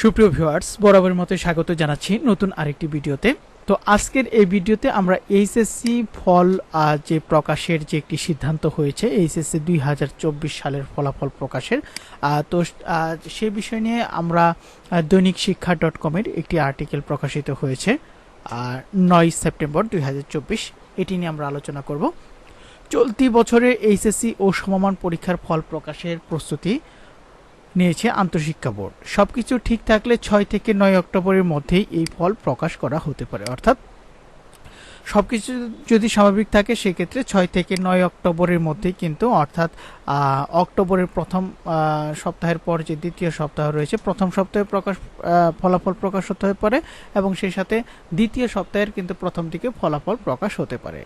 সুপ্রিয় ভিউয়ার্স বরাবরের মতো স্বাগত জানাচ্ছি নতুন আরেকটি ভিডিওতে। তো আজকের এই ভিডিওতে আমরা এইচএসসি ফল যে প্রকাশের যে একটি সিদ্ধান্ত হয়েছে এইচএসসি দুই হাজার চব্বিশ সালের ফলাফল প্রকাশের তো সে বিষয় নিয়ে আমরা দৈনিক শিক্ষা ডট কমের একটি আর্টিকেল প্রকাশিত হয়েছে আর নয় সেপ্টেম্বর দুই হাজার চব্বিশ। এটি নিয়ে আমরা আলোচনা করব। চলতি বছরে এইচএসসি ও সমমান পরীক্ষার ফল প্রকাশের প্রস্তুতি নিয়েছে আন্তঃশিক্ষা বোর্ড। সবকিছু ঠিক থাকলে ছয় থেকে নয় অক্টোবরের মধ্যেই এই ফল প্রকাশ করা হতে পারে। অর্থাৎ সবকিছু যদি স্বাভাবিক থাকে, সেক্ষেত্রে ছয় থেকে নয় অক্টোবরের মধ্যেই কিন্তু অর্থাৎ অক্টোবরের প্রথম সপ্তাহের পর যে দ্বিতীয় সপ্তাহ রয়েছে, প্রথম সপ্তাহে প্রকাশ ফলাফল প্রকাশ হতে পারে এবং সেই সাথে দ্বিতীয় সপ্তাহের কিন্তু প্রথম দিকে ফলাফল প্রকাশ হতে পারে।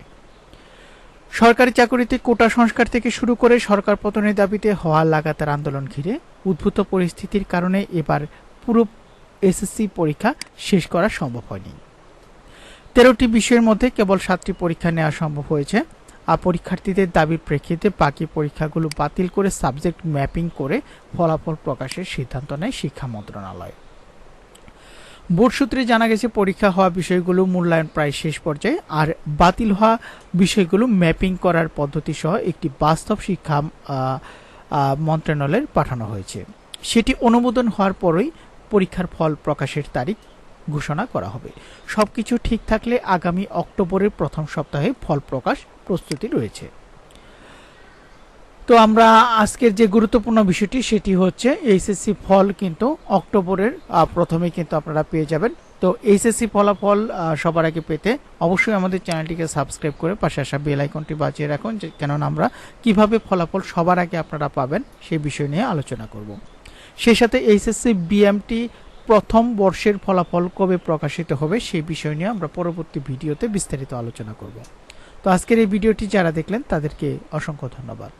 সরকারি চাকরিতে কোটা সংস্কার থেকে শুরু করে সরকার পতনের দাবিতে হওয়া লাগাতার আন্দোলন ঘিরে উদ্ভূত পরিস্থিতির কারণে এবার পুরো এসএসসি পরীক্ষা শেষ করা সম্ভব হয়নি। তেরোটি বিষয়ের মধ্যে কেবল সাতটি পরীক্ষা নেওয়া সম্ভব হয়েছে। আর পরীক্ষার্থীদের দাবির প্রেক্ষিতে বাকি পরীক্ষাগুলো বাতিল করে সাবজেক্ট ম্যাপিং করে ফলাফল প্রকাশের সিদ্ধান্ত নেয় শিক্ষা মন্ত্রণালয়। বোর্ড সূত্রে জানা গেছে, পরীক্ষা হওয়া বিষয়গুলো মূল্যায়ন প্রায় শেষ পর্যায়ে আর বাতিল হওয়া বিষয়গুলো ম্যাপিং করার পদ্ধতি সহ একটি বাস্তব শিক্ষা মন্ত্রণালয়ের পাঠানো হয়েছে। সেটি অনুমোদন হওয়ার পরই পরীক্ষার ফল প্রকাশের তারিখ ঘোষণা করা হবে। সবকিছু ঠিক থাকলে আগামী অক্টোবরের প্রথম সপ্তাহে ফল প্রকাশ প্রস্তুতি রয়েছে। তো আমরা আজকের যে গুরুত্বপূর্ণ বিষয়টি, সেটি হচ্ছে এইচএসসি ফল কিন্তু অক্টোবরের প্রথমে কিন্তু আপনারা পেয়ে যাবেন। তো এইচএসসি ফলাফল সবার আগে পেতে অবশ্যই আমাদের চ্যানেলটিকে সাবস্ক্রাইব করে পাশে আসা বেল আইকনটি বাজিয়ে রাখুন কেননা আমরা কীভাবে ফলাফল সবার আগে আপনারা পাবেন, সেই বিষয় নিয়ে আলোচনা করব। সেই সাথে এইচএসসি বিএমটি প্রথম বর্ষের ফলাফল কবে প্রকাশিত হবে, সেই বিষয় নিয়ে আমরা পরবর্তী ভিডিওতে বিস্তারিত আলোচনা করব। তো আজকের এই ভিডিওটি যারা দেখলেন, তাদেরকে অসংখ্য ধন্যবাদ।